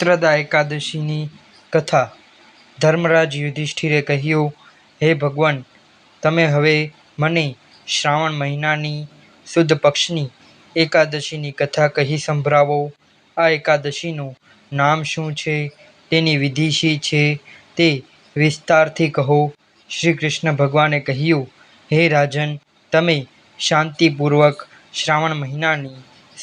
પુત્રદા એકાદશીની કથા. ધર્મરાજ યુધિષ્ઠિરે કહ્યું, હે ભગવાન, તમે હવે મને શ્રાવણ મહિનાની શુદ્ધ પક્ષની એકાદશીની કથા કહી સંભળાવો. આ એકાદશીનું નામ શું છે? તેની વિધિ શી છે? તે વિસ્તારથી કહો. શ્રી કૃષ્ણ ભગવાને કહ્યું, હે રાજન, તમે શાંતિપૂર્વક શ્રાવણ મહિનાની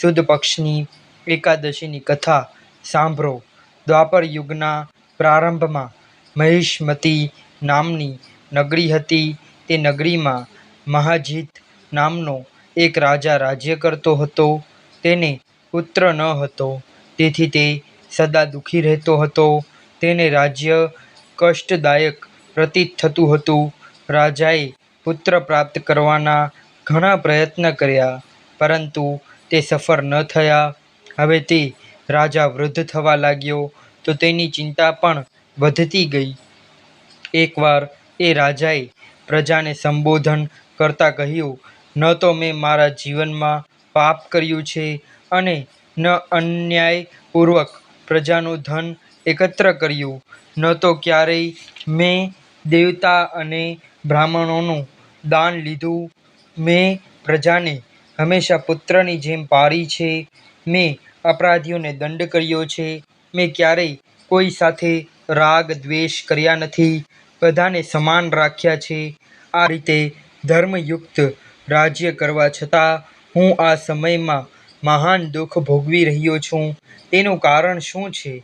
શુદ્ધ પક્ષની એકાદશીની કથા સાંભળો. દ્વાપર યુગના પ્રારંભમાં મહિષ્મતી નામની નગરી હતી. તે નગરીમાં મહાજીત નામનો એક રાજા રાજ્ય કરતો હતો. તેને પુત્ર ન હતો. તેથી તે સદા દુઃખી રહેતો હતો. તેને રાજ્ય કષ્ટદાયક પ્રતીત થતું હતું. રાજાએ પુત્ર પ્રાપ્ત કરવાના ઘણા પ્રયત્ન કર્યા, પરંતુ તે સફળ ન થયા. હવે તે રાજા વૃદ્ધ થવા લાગ્યો. તો તેની ચિંતા પણ વધતી ગઈ. એકવાર એ રાજાએ પ્રજાને સંબોધન કરતા કહ્યું, ન તો મેં મારા જીવનમાં પાપ કર્યું છે અને ન અન્યાયપૂર્વક પ્રજાનું ધન એકત્ર કર્યું. ન તો ક્યારેય મેં દેવતા અને બ્રાહ્મણોનું દાન લીધું. મેં પ્રજાને હંમેશા પુત્રની જેમ પાળી છે. મેં અપરાધીઓને દંડ કર્યો છે. મેં ક્યારેય કોઈ સાથે રાગ, દ્વેષ કર્યા નથી. બધાને સમાન રાખ્યા છે. આ રીતે ધર્મયુક્ત રાજ્ય કરવા છતાં હું આ સમયમાં મહાન દુઃખ ભોગવી રહ્યો છું. તેનું કારણ શું છે?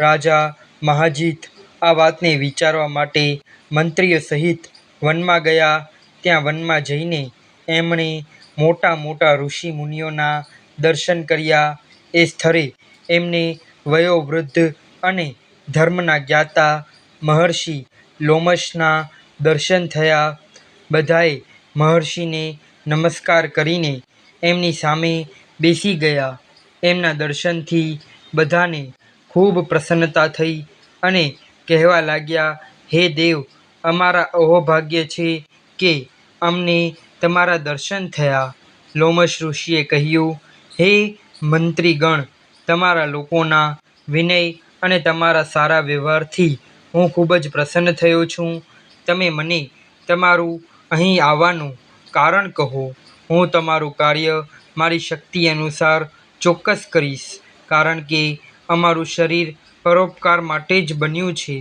રાજા મહાજીત આ વાતને વિચારવા માટે મંત્રીઓ સહિત વનમાં ગયા. ત્યાં વનમાં જઈને એમણે મોટા મોટા ઋષિ મુનિઓના દર્શન કર્યા. એ સ્થળે એમને વયોવૃદ્ધ અને ધર્મના જ્ઞાતા મહર્ષિ લોમશના દર્શન થયા. બધાએ મહર્ષિને નમસ્કાર કરીને એમની સામે બેસી ગયા. એમના દર્શનથી બધાને ખૂબ પ્રસન્નતા થઈ અને કહેવા લાગ્યા, હે દેવ, અમારા અહોભાગ્ય છે કે અમને તમારા દર્શન થયા. લોમશ ઋષિએ કહ્યું, હે મંત્રીગણ, તમારા લોકોના વિનય અને તમારા સારા વ્યવહારથી હું ખૂબ જ પ્રસન્ન થયો છું. તમે મને તમારું અહીં આવવાનું કારણ કહો. હું તમારું કાર્ય મારી શક્તિ અનુસાર ચોક્કસ કરીશ, કારણ કે અમારું શરીર પરોપકાર માટે જ બન્યું છે.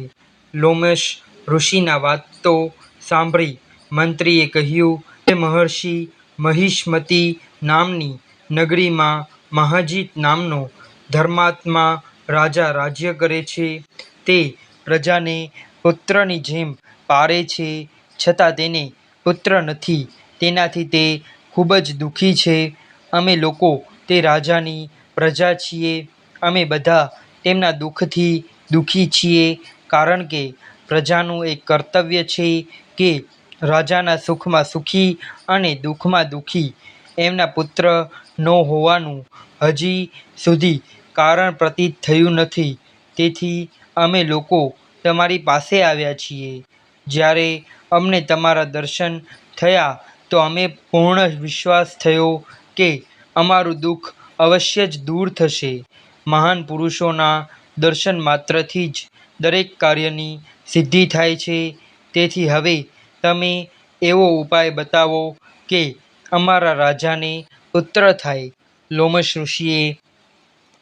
લોમશ ઋષિના વાત તો સાંભળી. મંત્રીએ કહ્યું કે મહર્ષિ મહિષ્મતી નામની નગરીમાં મહાજીત નામનો ધર્માત્મા રાજા રાજ્ય કરે છે. તે પ્રજાને પુત્રની જેમ પાળે છે. છતાં તેને પુત્ર નથી. તેનાથી તે ખૂબ જ દુઃખી છે. અમે લોકો તે રાજાની પ્રજા છીએ. અમે બધા તેમના દુઃખથી દુઃખી છીએ. કારણ કે પ્રજાનું એક કર્તવ્ય છે કે રાજાના સુખમાં સુખી અને દુઃખમાં દુઃખી એમના પુત્ર ન હોવાનું હજી સુધી કારણ પ્રતીત થયું નથી. તેથી અમે લોકો તમારી પાસે આવ્યા છીએ. જ્યારે અમને તમારા દર્શન થયા, તો અમે પૂર્ણ વિશ્વાસ થયો કે અમારું દુઃખ અવશ્ય જ દૂર થશે. મહાન પુરુષોના દર્શન માત્રથી જ દરેક કાર્યની સિદ્ધિ થાય છે. તેથી હવે તમે એવો ઉપાય બતાવો કે અમારા રાજાને પુત્ર થાય. લોમશ ઋષિએ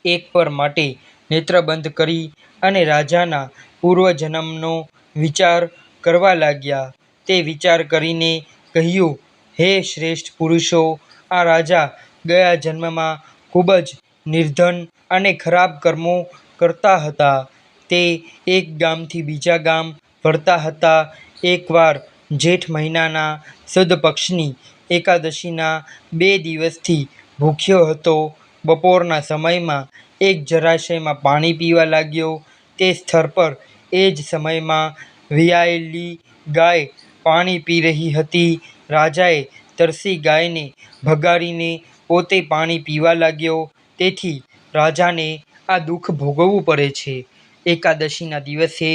એક પર માટે નેત્ર બંધ કરી અને રાજાના પૂર્વજન્મનો વિચાર કરવા લાગ્યા. તે વિચાર કરીને કહ્યું, હે શ્રેષ્ઠ પુરુષો, આ રાજા ગયા જન્મમાં ખૂબ જ નિર્ધન અને ખરાબ કર્મો કરતા હતા. તે એક ગામથી બીજા ગામ ફરતા હતા. એકવાર જેઠ મહિનાના સુદ પક્ષની એકાદશીના બે દિવસથી ભૂખ્યો હતો. બપોરના સમયમાં એક જળાશયમાં પાણી પીવા લાગ્યો. તે સ્થળ પર એ જ સમયમાં વિયાયેલી ગાય પાણી પી રહી હતી. રાજાએ તરસી ગાયને ભગાડીને પોતે પાણી પીવા લાગ્યો. તેથી રાજાને આ દુઃખ ભોગવવું પડે છે. એકાદશીના દિવસે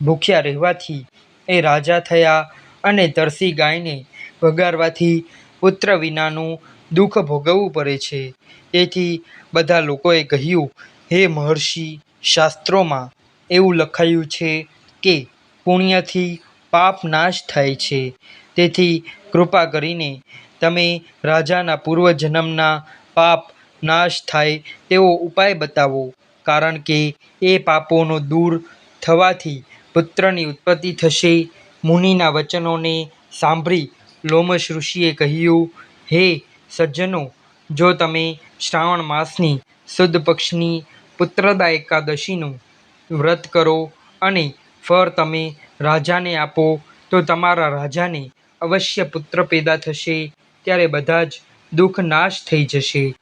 ભૂખ્યા રહેવાથી એ રાજા થયા અને તરસી ગાયને ભગાડવાથી પુત્ર વિનાનું દુઃખ ભોગવવું પડે છે. તેથી બધા લોકોએ કહ્યું, હે મહર્ષિ, શાસ્ત્રોમાં એવું લખાયું છે કે પુણ્યથી પાપ નાશ થાય છે. તેથી કૃપા કરીને તમે રાજાના પૂર્વજન્મના પાપ નાશ થાય તેવો ઉપાય બતાવો. કારણ કે એ પાપોનો દૂર થવાથી પુત્રની ઉત્પત્તિ થશે. મુનિના વચનોને સાંભળી લોમશ ઋષિએ કહ્યું, હે સજ્જનો, જો તમે શ્રાવણ માસની સુદ પક્ષની પુત્રદા એકાદશીનું વ્રત કરો અને ફળ તમે રાજાને આપો, તો તમારા રાજાને અવશ્ય પુત્ર પેદા થશે, ત્યારે બધા જ દુઃખ નાશ થઈ જશે.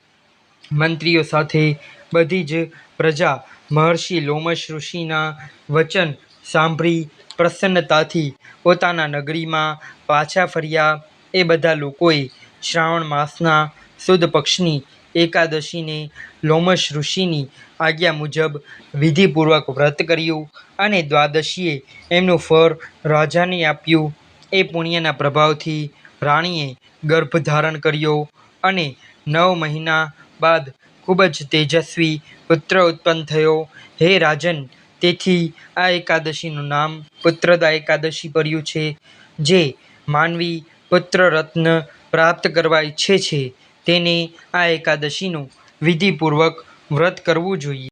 મંત્રીઓ સાથે બધી જ પ્રજા મહર્ષિ લોમશ ઋષિના વચન સાંભળી પ્રસન્નતાથી પોતાના નગરીમાં પાછા ફર્યા. એ બધા લોકોએ શ્રાવણ માસના સુદ પક્ષની એકાદશીને લોમશ ઋષિની આજ્ઞા મુજબ વિધિપૂર્વક વ્રત કર્યું અને દ્વાદશીએ એમનું ફળ રાજાને આપ્યું. એ પુણ્યના પ્રભાવથી રાણીએ ગર્ભ ધારણ કર્યો અને નવ મહિના બાદ ખૂબ જ તેજસ્વી પુત્ર ઉત્પન્ન થયો. હે રાજન, તેથી આ એકાદશીનું નામ પુત્રદા એકાદશી પડ્યું છે, જે માનવી પુત્ર રત્ન પ્રાપ્ત કરવા ઈચ્છે છે તેને આ એકાદશીનું વિધિપૂર્વક વ્રત કરવું જોઈએ.